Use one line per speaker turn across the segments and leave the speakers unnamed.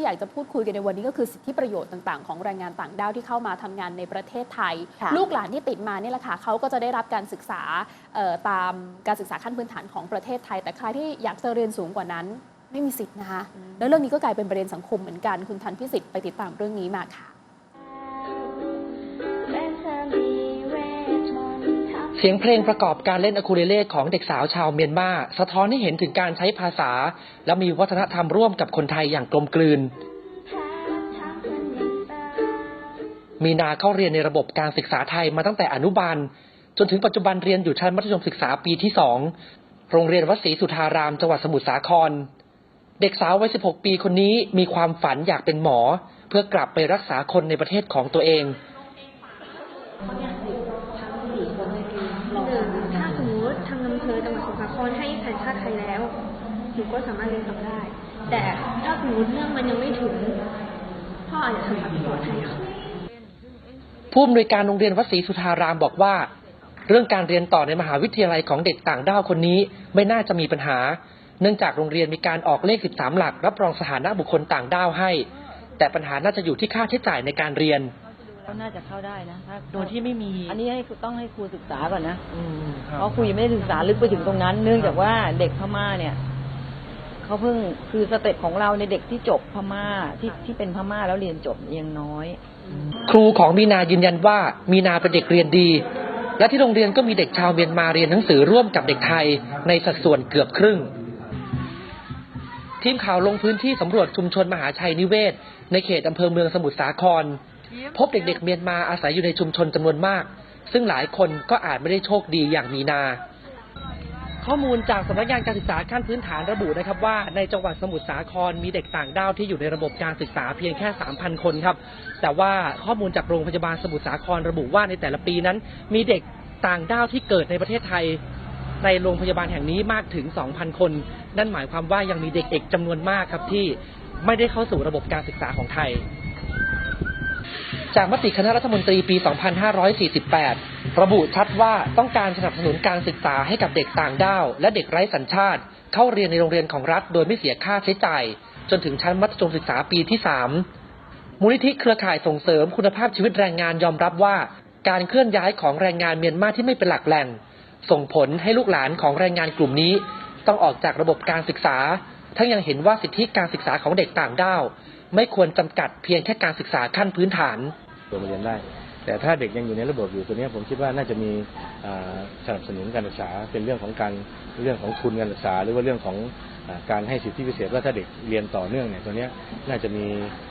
ที่อยากจะพูดคุยกันในวันนี้ก็คือสิทธิประโยชน์ต่างๆ ของแรงงานต่างด้าวที่เข้ามาทำงานในประเทศไทย
ค่ะ
ลูกหลานที่ติดมาเนี่ยแหละค่ะเขาก็จะได้รับการศึกษาเอ่อตามการศึกษาขั้นพื้นฐานของประเทศไทย แต่ใครที่อยากจะเรียนสูงกว่านั้นไม่มีสิทธิ์นะคะ แล้วเรื่องนี้ก็กลายเป็นประเด็นสังคมเหมือนกัน คุณทันพิสิทธิ์ไปติดตามเรื่องนี้มาค่ะ
เสียงเพลงประกอบการเล่นอะคูเลเล่ของเด็กสาวชาวเมียนมาสะท้อนให้เห็นถึงการใช้ภาษา และมีวัฒนธรรมร่วมกับคนไทยอย่างกลมกลืน มีนาเข้าเรียนในระบบการศึกษาไทยมาตั้งแต่อนุบาล จนถึงปัจจุบันเรียนอยู่ชั้นมัธยมศึกษาปีที่สองโรงเรียนวัดศรีสุธารามจังหวัดสมุทรสาคร เด็กสาววัย 16 ปีคนนี้มีความฝันอยากเป็นหมอ เพื่อกลับไปรักษาคนในประเทศของตัวเอง
หนึ่งถ้าสมมติทาง อำเภอจังหวัดสมุทรสาครให้สัญชาติไทยแล้วหนูก็สามารถเรียนต่อได้ แต่ถ้าสมมติเรื่องมันยังไม่ถึงพ่ออาจจะทำพาสปอร์ตให้ค่ะ
ผู้อำนวยการโรงเรียนวัดศรีสุธารามบอกว่า เรื่องการเรียนต่อในมหาวิทยาลัยของเด็กต่างด้าวคนนี้ไม่น่าจะมีปัญหา เนื่องจากโรงเรียนมีการออกเลข 13 หลัก รับรองสถานะบุคคลต่างด้าวให้ แต่ปัญหาน่าจะอยู่ที่ค่าใช้จ่ายในการเรียน
ก็น่าจะเข้าได้นะถ้า
โดยที่ไม่มี
อันนี้ให้ต้องให้ครูศึกษาก่อนนะ
อืมครับ
เพราะครูยังไม่ได้ศึกษาลึกไปถึงตรงนั้น เนื่องจากว่าเด็กพม่าเนี่ยเขาเพิ่งคือสเต็ปของเราในเด็กที่จบพม่าที่ที่เป็นพม่าแล้วเรียนจบยังน้อย
ครูของมีนายืนยันว่า มีนาเป็นเด็กเรียนดี และที่โรงเรียนก็มีเด็กชาวเมียนมาเรียนหนังสือร่วมกับเด็กไทยในสัดส่วนเกือบครึ่งทีมข่าวลงพื้นที่สำรวจชุมชนมหาชัยนิเวศ ในเขตอำเภอเมืองสมุทรสาคร พบเด็กๆเมียนมาอาศัยอยู่ในชุมชนจำนวนมาก ซึ่งหลายคนก็อาจไม่ได้โชคดีอย่างมีนา ข้อมูลจากสำนักงานการศึกษาขั้นพื้นฐานระบุนะครับว่าในจังหวัดสมุทรสาครมีเด็กต่างด้าวที่อยู่ในระบบการศึกษาเพียงแค่ 3,000 คนครับ แต่ว่าข้อมูลจากโรงพยาบาลสมุทรสาครระบุว่าในแต่ละปีนั้น มีเด็กต่างด้าวที่เกิดในประเทศไทยในโรงพยาบาลแห่งนี้มากถึง 2,000 คน นั่นหมายความว่ายังมีเด็กๆจำนวนมากครับที่ไม่ได้เข้าสู่ระบบการศึกษาของไทย จากมติคณะรัฐมนตรีปี 2548 ระบุชัดว่าต้องการสนับสนุนการศึกษาให้กับเด็กต่างด้าว และเด็กไร้สัญชาติ เข้าเรียนในโรงเรียนของรัฐ โดยไม่เสียค่าใช้จ่าย จนถึงชั้นมัธยมศึกษาปีที่ 3 มูลนิธิเครือข่ายส่งเสริมคุณภาพชีวิตแรงงานยอมรับว่า การเคลื่อนย้ายของแรงงานเมียนมาที่ไม่เป็นหลักแหล่ง ส่งผลให้ลูกหลานของแรงงานกลุ่มนี้ ต้องออกจากระบบการศึกษา ทั้งยังเห็นว่าสิทธิการศึกษาของเด็กต่างด้าว ไม่ควรจำกัดเพียงแค่การศึกษาขั้นพื้นฐาน
ตัวมาเรียนได้ แต่ถ้าเด็กยังอยู่ในระบบอยู่ตัวเนี้ยผมคิดว่าน่าจะมีอ่าสนับสนุนการศึกษาเป็นเรื่องของการเรื่องของทุนการศึกษา หรือว่าเรื่องของอาการให้สิทธิพิเศษว่าถ้าเด็กเรียนต่อเนื่องเนี่ยตัวเนี้ยน่าจะมี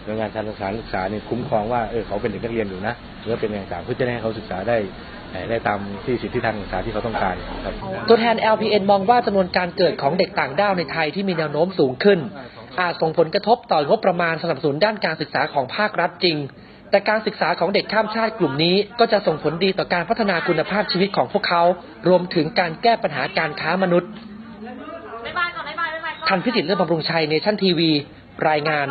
หน่วยงานทางการศึกษาศึกษาเนี่ยคุ้มครองว่าเออเขาเป็นเด็กนักเรียนอยู่นะหรือว่าเป็นอย่างต่างๆเพื่อจะได้ให้เขาศึกษาได้เอ่อได้ตามที่สิทธิทางการศึกษาที่เขาต้องการครับ
ตัวแทน LPN มองว่าจำนวนการเกิดของเด็กต่างด้าวในไทยที่มีแนวโน้มสูงขึ้น อาจส่งผลกระทบต่องบประมาณสนับสนุนด้านการศึกษาของภาครัฐจริง แต่การศึกษาของเด็กข้ามชาติกลุ่มนี้ ก็จะส่งผลดีต่อการพัฒนาคุณภาพชีวิตของพวกเขา รวมถึงการแก้ปัญหาการค้ามนุษย์ทันพิสิทธิ์เลื่อนบำรุงชัยเนชั่นทีวี รายงาน